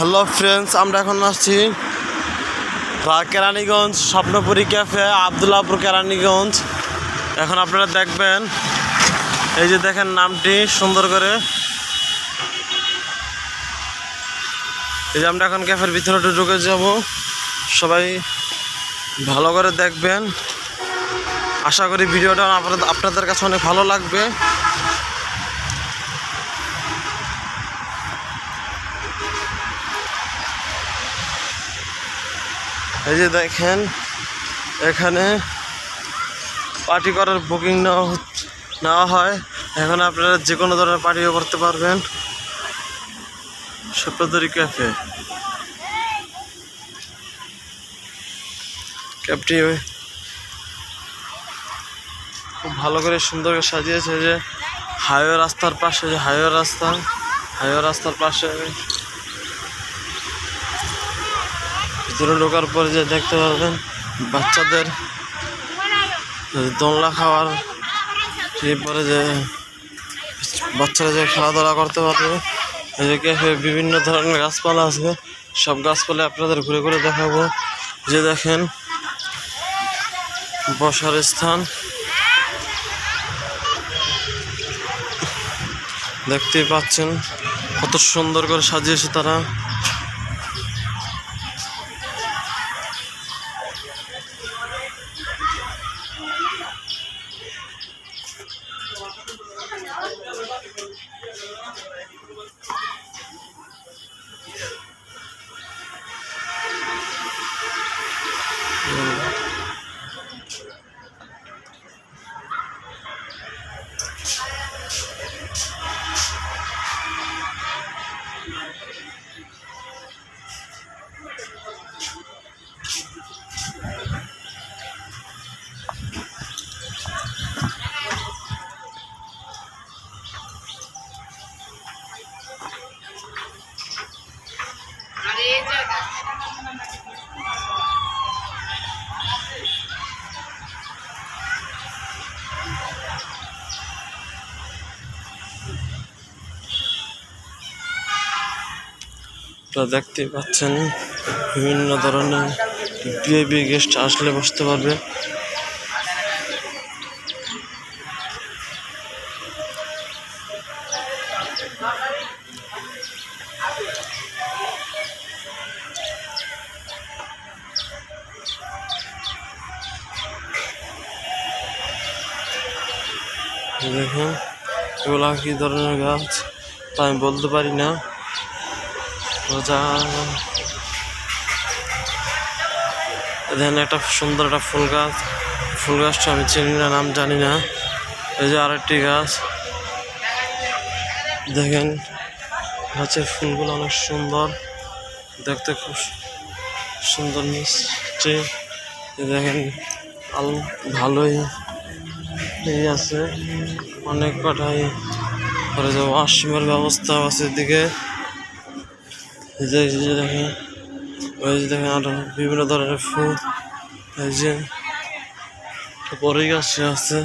Hello friends, আমরা এখন আসছি কেরানীগঞ্জ স্বপ্নপুরী ক্যাফে, আবদুল্লাপুর কেরানীগঞ্জ। এখন আপনারা দেখবেন, এই যে দেখেন নামটি সুন্দর করে। এই যে আমরা এখন ক্যাফের ভিতরে ঢুকে যাব। সবাই ভালো করে দেখবেন। আশা করি ভিডিওটা আপনাদের কাছে অনেক ভালো লাগবে। এই যে দেখেন, এখানে পার্টি করার বুকিং নেওয়া নেওয়া হয়। এখন আপনারা যে কোনো ধরনের পার্টিও করতে পারবেন। সপ্তদরি ক্যাফে ক্যাবটি খুব ভালো করে সুন্দর করে সাজিয়েছে যে হাইওয়ে রাস্তার পাশে, যে হাইওয়ে রাস্তা হাইওয়ে রাস্তার পাশে। ভিতরে ঢোকার পরে যে দেখতে পাবেন বাচ্চাদের দোলনা খাওয়ার এরপরে যে বাচ্চারা যে খেলাধুলা করতে পারবে ক্যাফে বিভিন্ন ধরনের গাছপালা আছে। সব গাছপালা আপনাদের ঘুরে ঘুরে দেখাবো। যে দেখেন, বসার স্থান। দেখতেই পাচ্ছেন, কত সুন্দর করে সাজিয়েছে তারা। তো দেখতে পাচ্ছেন, বিভিন্ন ধরনের ভিআইপি গেস্ট আসলে বসতে পারবে। দেখুন, এগুলা কি ধরনের গাছ? তা আমি বলতে পারি না। রোজা দেখেন একটা সুন্দর একটা ফুল গাছ। ফুল গাছটা আমি চিনি না, নাম জানি না। এই যে আরেকটি গাছ। দেখেন, গাছের ফুলগুলো অনেক সুন্দর। দেখতে খুব সুন্দর, মিষ্টি। দেখেন, আল ভালোই এই আছে। অনেক কটাই ওয়াশরুমের ব্যবস্থা আছে এদিকে। যে দেখেন ওই যে বিভিন্ন ধরনের ফুল এই যে বড়ই গাছ আছে।